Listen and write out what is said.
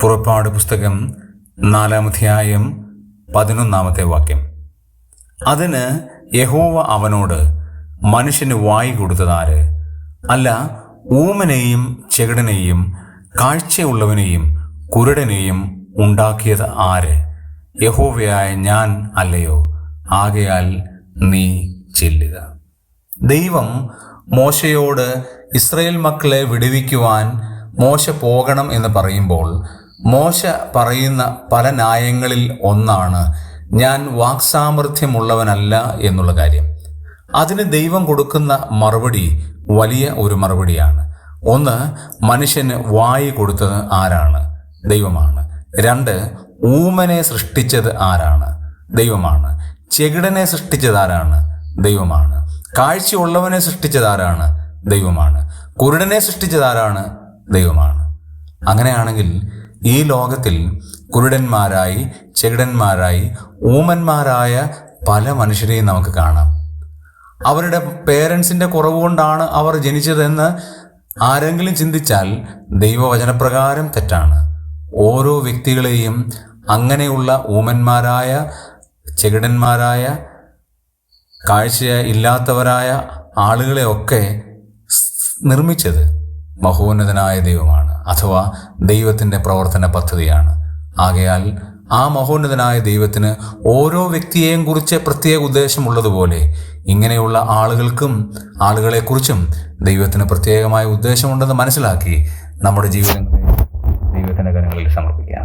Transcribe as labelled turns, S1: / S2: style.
S1: പുറപ്പാട് പുസ്തകം നാലാമധ്യായം പതിനൊന്നാമത്തെ വാക്യം. അതിന് യഹോവ അവനോട് മനുഷ്യന് വായി കൊടുത്തതാര് അല്ല ഊമനെയും ചെകിടനെയും കാഴ്ചയുള്ളവനെയും കുരുടനെയും ഉണ്ടാക്കിയത് ആര്? യഹോവയായ ഞാൻ അല്ലയോ? ആകയാൽ നീ ചെല്ലുക. ദൈവം മോശയോട് ഇസ്രയേൽ മക്കളെ വിടുവിക്കുവാൻ മോശ പോകണം എന്ന് പറയുമ്പോൾ മോശ പറയുന്ന പല ന്യായങ്ങളിൽ ഒന്നാണ് ഞാൻ വാക്സാമർഥ്യമുള്ളവനല്ല എന്നുള്ള കാര്യം. അതിന് ദൈവം കൊടുക്കുന്ന മറുപടി വലിയ ഒരു മറുപടിയാണ്. ഒന്ന് മനുഷ്യന് വായി കൊടുത്തത് ആരാണ്? ദൈവമാണ്. രണ്ട് ഊമനെ സൃഷ്ടിച്ചത് ആരാണ്? ദൈവമാണ്. ചെകിടനെ സൃഷ്ടിച്ചത് ആരാണ്? ദൈവമാണ്. കാഴ്ചയുള്ളവനെ സൃഷ്ടിച്ചത് ആരാണ്? ദൈവമാണ്. കുരുടനെ സൃഷ്ടിച്ചത് ആരാണ്? ദൈവമാണ്. അങ്ങനെയാണെങ്കിൽ ഈ ലോകത്തിൽ കുരുടന്മാരായി ചെകിടന്മാരായി ഊമന്മാരായ പല മനുഷ്യരെയും നമുക്ക് കാണാം. അവരുടെ പേരൻസിന്റെ കുറവ് കൊണ്ടാണ് അവർ ജനിച്ചതെന്ന് ആരെങ്കിലും ചിന്തിച്ചാൽ ദൈവവചനപ്രകാരം തെറ്റാണ്. ഓരോ വ്യക്തികളെയും അങ്ങനെയുള്ള ഊമന്മാരായ ചെകിടന്മാരായ കാഴ്ച ഇല്ലാത്തവരായ ആളുകളെയൊക്കെ നിർമ്മിച്ചത് മഹോന്നതനായ ദൈവമാണ്. അഥവാ ദൈവത്തിന്റെ പ്രവർത്തന പദ്ധതിയാണ്. ആകയാൽ ആ മഹോന്നതനായ ദൈവത്തിന് ഓരോ വ്യക്തിയെയും കുറിച്ച് പ്രത്യേക ഉദ്ദേശമുള്ളതുപോലെ ഇങ്ങനെയുള്ള ആളുകൾക്കും ആളുകളെക്കുറിച്ചും ദൈവത്തിന് പ്രത്യേകമായ ഉദ്ദേശമുണ്ടെന്ന് മനസ്സിലാക്കി നമ്മുടെ ജീവിതങ്ങളെ ദൈവത്തിന്റെ കരങ്ങളിൽ സമർപ്പിക്കും.